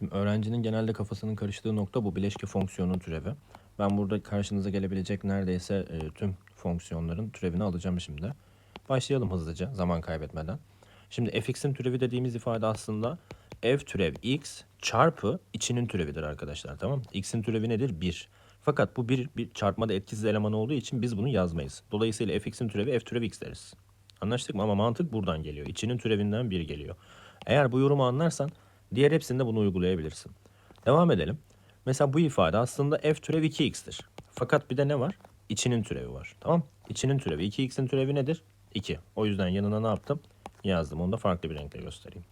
Şimdi öğrencinin genelde kafasının karıştığı nokta bu bileşke fonksiyonun türevi. Ben burada karşınıza gelebilecek neredeyse e, tüm fonksiyonların türevini alacağım şimdi. Başlayalım hızlıca zaman kaybetmeden. Şimdi fx'in türevi dediğimiz ifade aslında f türev x çarpı içinin türevidir arkadaşlar tamam x'in türevi nedir? 1. Fakat bu bir, bir çarpmada etkisiz eleman olduğu için biz bunu yazmayız. Dolayısıyla fx'in türevi f türev x deriz. Anlaştık mı? Ama mantık buradan geliyor. İçinin türevinden 1 geliyor. Eğer bu yorumu anlarsan diğer hepsinde bunu uygulayabilirsin. Devam edelim. Mesela bu ifade aslında f türev 2x'tir. Fakat bir de ne var? İçinin türevi var. Tamam? İçinin türevi. 2x'in türevi nedir? 2. O yüzden yanına ne yaptım? Yazdım. Onu da farklı bir renkle göstereyim.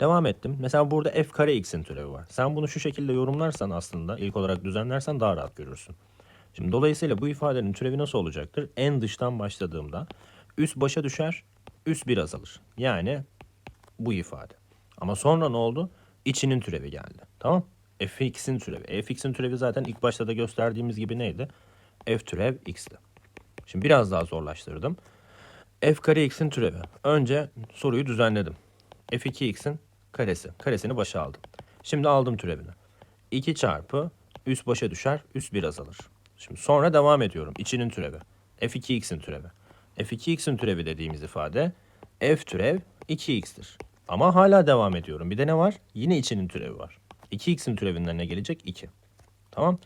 Devam ettim. Mesela burada f kare x'in türevi var. Sen bunu şu şekilde yorumlarsan aslında ilk olarak düzenlersen daha rahat görürsün. Şimdi dolayısıyla bu ifadenin türevi nasıl olacaktır? En dıştan başladığımda üst başa düşer, üst bir azalır. Yani bu ifade. Ama sonra ne oldu? İçinin türevi geldi. Tamam? fx'in türevi. fx'in türevi zaten ilk başta da gösterdiğimiz gibi neydi? f türev x'ti. Şimdi biraz daha zorlaştırdım. f kare x'in türevi. Önce soruyu düzenledim. f2x'in karesi. Karesini başa aldım. Şimdi aldım türevini. 2 çarpı üst başa düşer, üst bir azalır. Şimdi sonra devam ediyorum. İçinin türevi. f2x'in türevi. f2x'in türevi dediğimiz ifade f türev 2x'tir. Ama hala devam ediyorum. Bir de ne var? Yine içinin türevi var. 2x'in türevinden ne gelecek? 2. Tamam.